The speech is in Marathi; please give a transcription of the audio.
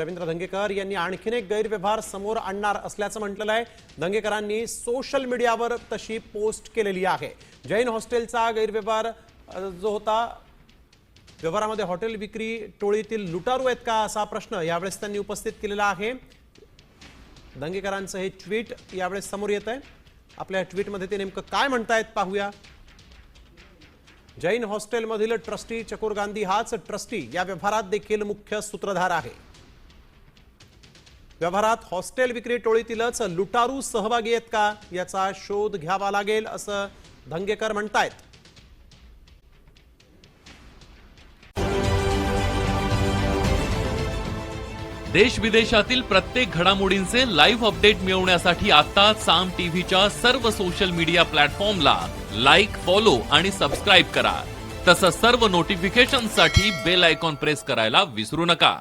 रवींद्र धंगेकर यांनी आणखीन एक गैरव्यवहार समोर आणणार असल्याचं म्हटलेलं आहे धंगेकरांनी सोशल मीडियावर तशी पोस्ट केलेली आहे. जैन हॉस्टेलचा गैरव्यवहार जो होता व्यवहारामध्ये हॉटेल विक्री टोळीतील लुटारू आहेत का असा प्रश्न यावेळेस त्यांनी उपस्थित केलेला आहे. दंगेकरांचं हे ट्विट यावेळेस समोर येत आहे आपल्या ट्विटमध्ये ते नेमकं काय म्हणतायत पाहूया. जैन हॉस्टेलमधील ट्रस्टी चकोर गांधी हाच ट्रस्टी या व्यवहारात देखील मुख्य सूत्रधार आहे. व्यवहारात हॉस्टेल विक्री टोळीतीलच लुटारू सहभागी आहेत का याचा शोध घ्यावा लागेल असं धंगेकर म्हणतायत. देश विदेशातील प्रत्येक घडामोडींचे लाईव्ह अपडेट मिळवण्यासाठी आता साम टीव्हीच्या सर्व सोशल मीडिया प्लॅटफॉर्मला लाईक फॉलो आणि सबस्क्राईब करा. तसंच सर्व नोटिफिकेशनसाठी बेल आयकॉन प्रेस करायला विसरू नका.